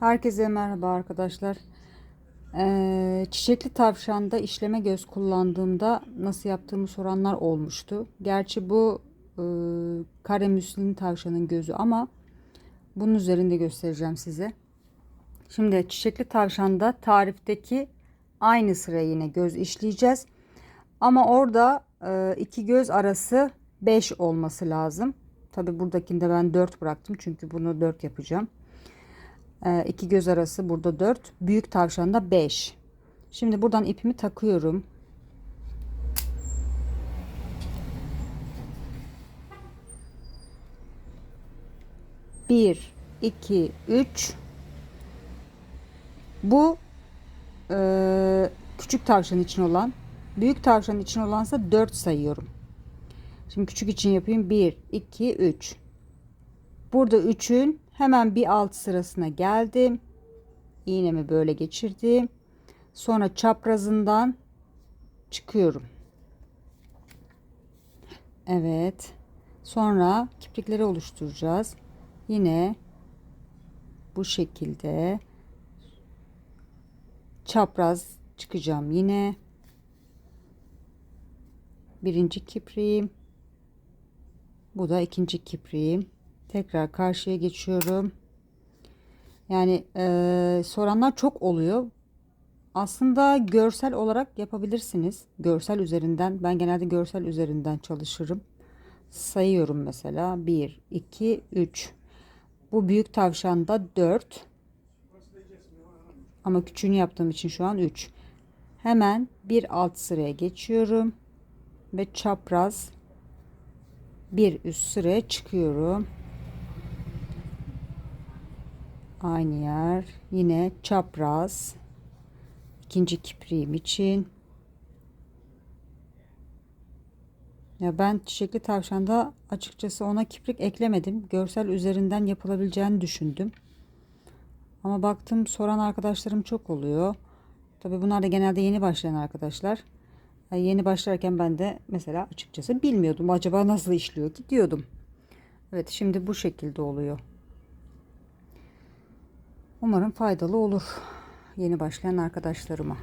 Herkese merhaba arkadaşlar. Ee, çiçekli tavşanda işleme göz kullandığımda nasıl yaptığımı soranlar olmuştu. Gerçi bu e, kare müslin tavşanın gözü ama bunun üzerinde göstereceğim size. Şimdi çiçekli tavşanda tarifteki aynı sıraya yine göz işleyeceğiz. Ama orada e, iki göz arası 5 olması lazım. Tabi buradakinde ben 4 bıraktım çünkü bunu 4 yapacağım. E, iki göz arası burada 4. Büyük tavşanda 5. Şimdi buradan ipimi takıyorum. Bir, iki, üç. Bu e, küçük tavşan için olan. Büyük tavşan için olansa 4 sayıyorum. Şimdi küçük için yapayım. 1, 2, 3. Burada 3'ün hemen bir alt sırasına geldim. İğnemi böyle geçirdim. Sonra çaprazından çıkıyorum. Evet. Sonra kiprikleri oluşturacağız. Yine bu şekilde çapraz çıkacağım yine. Birinci kipriğim. Bu da ikinci kipriğim. Tekrar karşıya geçiyorum. Yani e, soranlar çok oluyor. Aslında görsel olarak yapabilirsiniz. Görsel üzerinden. Ben genelde görsel üzerinden çalışırım. Sayıyorum mesela. 1, 2, 3. Bu büyük tavşanda 4. Ama küçüğünü yaptığım için şu an 3. Hemen bir alt sıraya geçiyorum. Ve çapraz bir üst sıraya çıkıyorum. Aynı yer. Yine çapraz. ikinci kipriğim için. Ya ben çiçekli tavşanda açıkçası ona kiprik eklemedim. Görsel üzerinden yapılabileceğini düşündüm. Ama baktım soran arkadaşlarım çok oluyor. Tabi bunlar da genelde yeni başlayan arkadaşlar. Yani yeni başlarken ben de mesela açıkçası bilmiyordum. Acaba nasıl işliyor ki diyordum. Evet şimdi bu şekilde oluyor. Umarım faydalı olur yeni başlayan arkadaşlarıma.